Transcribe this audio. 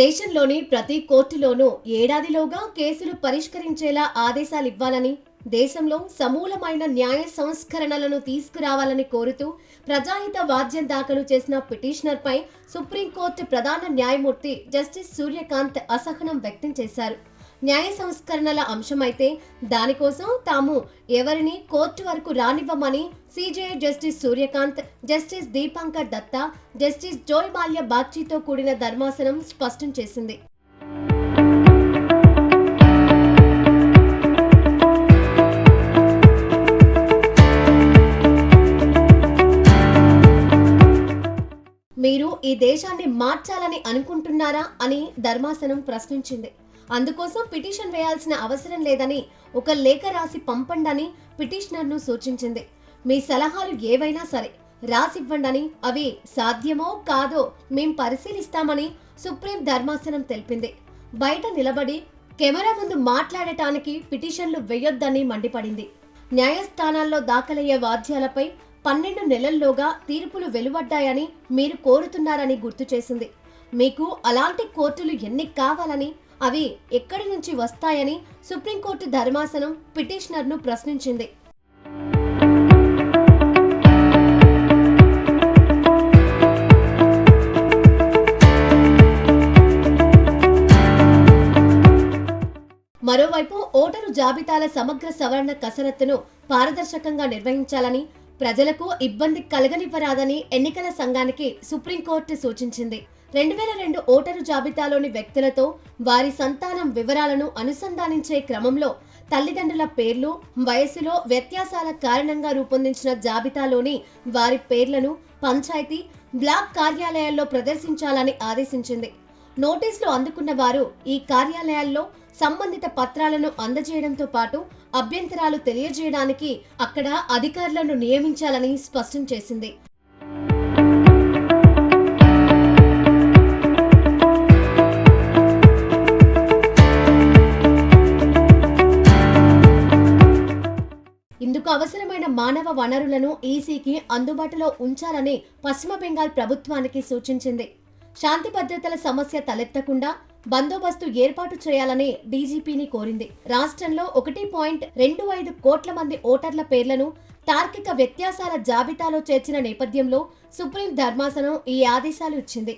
దేశంలోని ప్రతి కోర్టులోనూ ఏడాదిలోగా కేసులు పరిష్కరించేలా ఆదేశాలు ఇవ్వాలని దేశంలో సమూలమైన న్యాయ సంస్కరణలను తీసుకురావాలని కోరుతూ ప్రజాహిత వాద్యం దాఖలు చేసిన పిటిషనర్పై సుప్రీంకోర్టు ప్రధాన న్యాయమూర్తి జస్టిస్ సూర్యకాంత్ అసహనం వ్యక్తం చేశారు. న్యాయ సంస్కరణల అంశమైతే దానికోసం తాము ఎవరిని కోర్టు వరకు రానివ్వమని CJI justice Suryakant justice Dipankar Datta justice Joymalya బాగ్చీతో కూడిన ధర్మాసనం స్పష్టం చేసింది. మీరు ఈ దేశాన్ని మార్చాలని అనుకుంటున్నారా అని ధర్మాసనం ప్రశ్నించింది. అందుకోసం పిటిషన్ వేయాల్సిన అవసరం లేదని ఒక లేఖ రాసి పంపండని పిటిషనర్ను సూచించింది. మీ సలహాలు ఏవైనా సరే రాసివ్వండని అవి సాధ్యమో కాదో మేం పరిశీలిస్తామని సుప్రీం ధర్మాసనం తెలిపింది. బయట నిలబడి కెమెరా ముందు మాట్లాడటానికి పిటిషన్లు వేయొద్దని మండిపడింది. న్యాయస్థానాల్లో దాఖలయ్యే వాద్యాలపై పన్నెండు నెలల్లోగా తీర్పులు వెలువడ్డాయని మీరు కోరుతున్నారని గుర్తు చేసింది. మీకు అలాంటి కోర్టులు ఎన్ని కావాలని అవి ఎక్కడి నుంచి వస్తాయని సుప్రీంకోర్టు ధర్మాసనం పిటిషనర్ను ప్రశ్నించింది. మరోవైపు ఓటరు జాబితాల సమగ్ర సవరణ కసరత్తును పారదర్శకంగా నిర్వహించాలని ప్రజలకు ఇబ్బంది కలగనివ్వరాదని ఎన్నికల సంఘానికి సుప్రీంకోర్టు సూచించింది. రెండు వేల రెండు ఓటరు జాబితాలోని వ్యక్తులతో వారి సంతానం వివరాలను అనుసంధానించే క్రమంలో తల్లిదండ్రుల పేర్లు వయసులో వ్యత్యాసాల కారణంగా రూపొందించిన జాబితాలోని వారి పేర్లను పంచాయతీ బ్లాక్ కార్యాలయాల్లో ప్రదర్శించాలని ఆదేశించింది. నోటీసులు అందుకున్న వారు ఈ కార్యాలయాల్లో సంబంధిత పత్రాలను అందజేయడంతో పాటు అభ్యంతరాలు తెలియజేయడానికి అక్కడ అధికారులను నియమించాలని స్పష్టం చేసింది. ఇందుకు అవసరమైన మానవ వనరులను ఈసీకి అందుబాటులో ఉంచాలని పశ్చిమ బెంగాల్ ప్రభుత్వానికి సూచించింది. శాంతి భద్రతల సమస్య తలెత్తకుండా బందోబస్తు ఏర్పాటు చేయాలని డీజీపీని కోరింది. రాష్ట్రంలో ఒకటి పాయింట్ రెండు ఐదు కోట్ల మంది ఓటర్ల పేర్లను తార్కిక వ్యత్యాసాల జాబితాలో చేర్చిన నేపథ్యంలో సుప్రీం ధర్మాసనం ఈ ఆదేశాలు ఇచ్చింది.